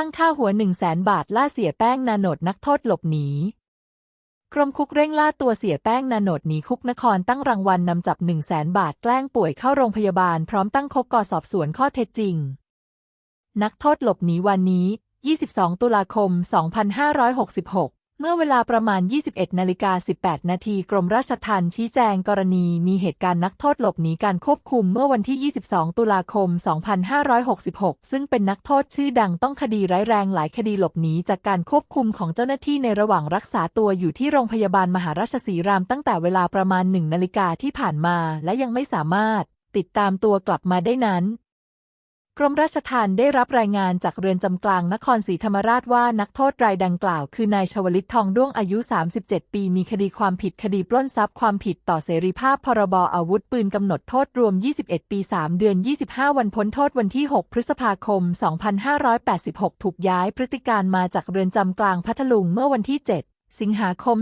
ตั้งค่าหัว 1 0 0 0 0แสนบาทล่าเสียแป้งนาโนดนักโทษหลบหนี กรมคุกเร่งล่าตัวเสียแป้งนาโนดหนีคุกนครตั้งรางวัลนนำจับ 1 0 0 0 0แสนบาทแกล้งป่วยเข้าโรงพยาบาลพร้อมตั้งคกกสอบสวนข้อเท็จจริง นักโทษหลบหนีวันนี้ 22 ตุลาคม 2566 เมื่อเวลาประมาณ 21นาฬิกา18 นาทีกรมราชทัณฑ์ชี้แจงกรณีมีเหตุการณ์นักโทษหลบหนีการควบคุมเมื่อวันที่ 22 ตุลาคม 2566 ซึ่งเป็นนักโทษชื่อดังต้องคดีร้ายแรงหลายคดีหลบหนีจากการควบคุมของเจ้าหน้าที่ในระหว่างรักษาตัวอยู่ที่โรงพยาบาลมหาราชสีรามตั้งแต่เวลาประมาณ 1 นาฬิกาที่ผ่านมาและยังไม่สามารถติดตามตัวกลับมาได้นั้น กรมราชทัณฑ์ได้รับรายงานจากเรือนจำกลางนครศรีธรรมราชว่านักโทษรายดังกล่าว คือนายชวลิตทองด้วงอายุ 37 ปี มีคดีความผิดคดีปล้นทรัพย์ความผิดต่อเสรีภาพพรบอาวุธปืนกำหนดโทษรวม 21 ปี 3 เดือน 25 วันพ้นโทษวันที่ 6 พฤษภาคม 2586 ถูกย้ายพฤติการมาจากเรือนจำกลางพัทลุงเมื่อวันที่ 7 สิงหาคม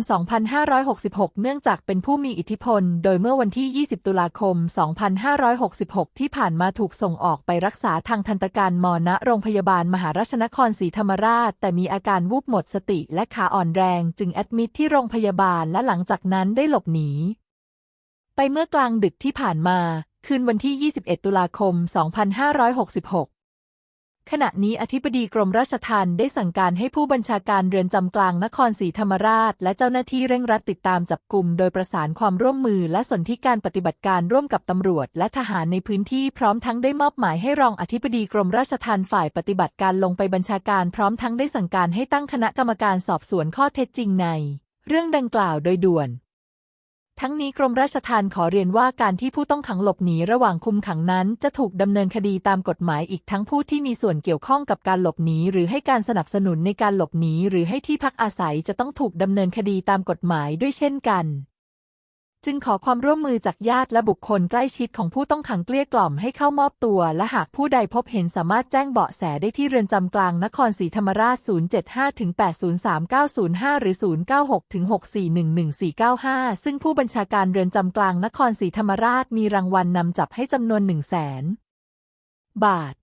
2566 เนื่องจากเป็นผู้มีอิทธิพล โดยเมื่อวันที่ 20 ตุลาคม 2566 ที่ผ่านมาถูกส่งออกไปรักษาทางทันตการมณโรงพยาบาลมหาราชนครศรีธรรมราช แต่มีอาการวูบหมดสติและขาอ่อนแรง จึงแอดมิดที่โรงพยาบาลและหลังจากนั้นได้หลบหนี ไปเมื่อกลางดึกที่ผ่านมา คืนวันที่ 21 ตุลาคม 2566 ขณะนี้อธิบดีกรมราชทัณฑ์ได้สั่งการให้ผู้บัญชาการเรือนจำกลางนครศรีธรรมราช และเจ้าหน้าที่เร่งรัดติดตามจับกลุ่มโดยประสานความร่วมมือและสนธิการปฏิบัติการร่วมกับตำรวจ และทหารในพื้นที่พร้อมทั้งได้มอบหมายให้รองอธิบดีกรมราชทัณฑ์ฝ่ายปฏิบัติการลงไปบัญชาการพร้อมทั้งได้สั่งการให้ตั้งคณะกรรมการสอบสวนข้อเท็จจริงใน เรื่องดังกล่าวโดยด่วน ทั้งนี้กรมราชทัณฑ์ขอเรียนว่าการที่ผู้ต้องขังหลบหนีระหว่างคุมขังนั้น จะถูกดำเนินคดีตามกฎหมายอีกทั้งผู้ที่มีส่วนเกี่ยวข้องกับการหลบหนีหรือให้การสนับสนุนในการหลบหนีหรือให้ที่พักอาศัยจะต้องถูกดำเนินคดีตามกฎหมายด้วยเช่นกัน จึงขอความร่วมมือจากญาติและบุคคลใกล้ชิดของผู้ต้องขังเกลี้ยกล่อมให้เข้ามอบตัว และหากผู้ใดพบเห็นสามารถแจ้งเบาะแสได้ที่เรือนจำกลางนครศรีธรรมราช 075-803-905 หรือ 096-6411495 ซึ่งผู้บัญชาการเรือนจำกลางนครศรีธรรมราชมีรางวัลนนำจับให้จำนวน1 0 0 0 0แสนบาท